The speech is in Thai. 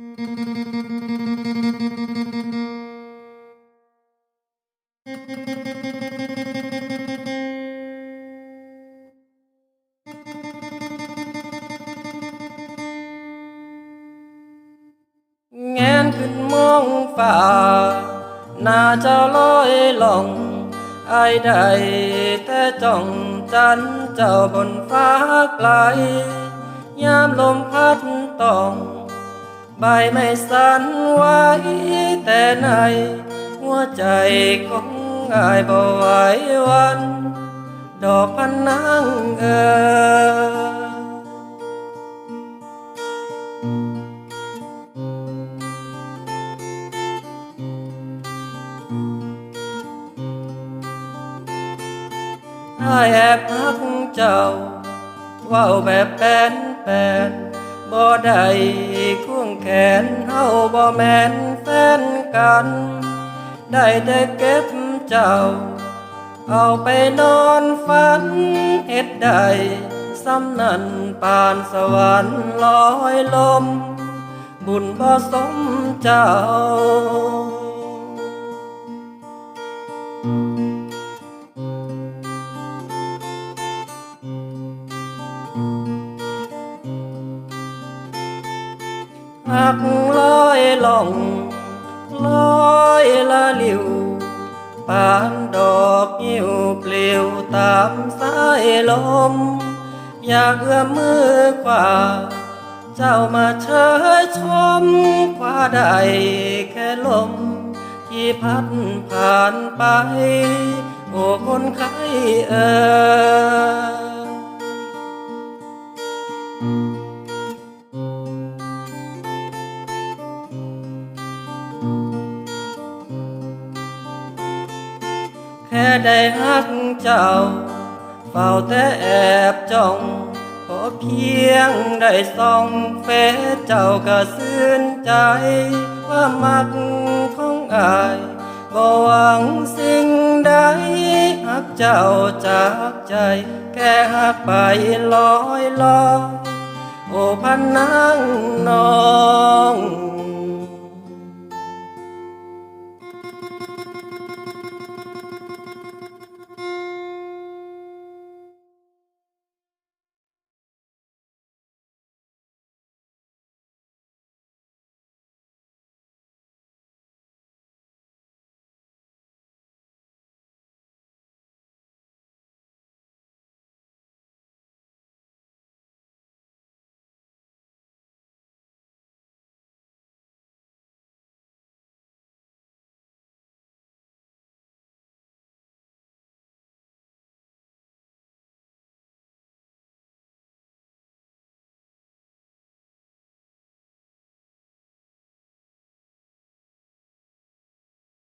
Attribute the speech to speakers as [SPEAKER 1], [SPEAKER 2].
[SPEAKER 1] แงนขึ้นมองฟ้านาเจ้าลอยล่องอใดแต่จ้องจันเจ้าบนฟ้าไกล ยามลมพัดต้อง ใบไม่สั่นไหวแต่ใน หัวใจของอายบ่ไหววัน ดอกพันนางเอ่ยอายแอบพักเจ้าว้าแบบแปนแปน บ่ได้ควงแขนเฮาบ่แม่นแฟนกัน ได้แต่เก็บเจ้า เอาไปนอนฝันเฮ็ดได้ซ้ำนั่นปานสวรรค์ลอยลม บุญบ่สมเจ้า หักลอยล่องลอยละลิวปานดอกยิวเปลิวตามสายลม อยากเอื้อมมือขวาเจ้ามาเชยชมคว้าได้แค่ลม ที่พัดผ่านไป โอ้คนไข้เอ่ย แค่ได้หักเจ้า เฝ้าแต่แอบจ้องขอเพียงได้ส่องเฟซเจ้าก็ซื่นใจ ว่ามักของอายบ่หวังสิ่งใดหักเจ้าจากใจ แค่หักไปลอยลอยโอ้พันนางนอน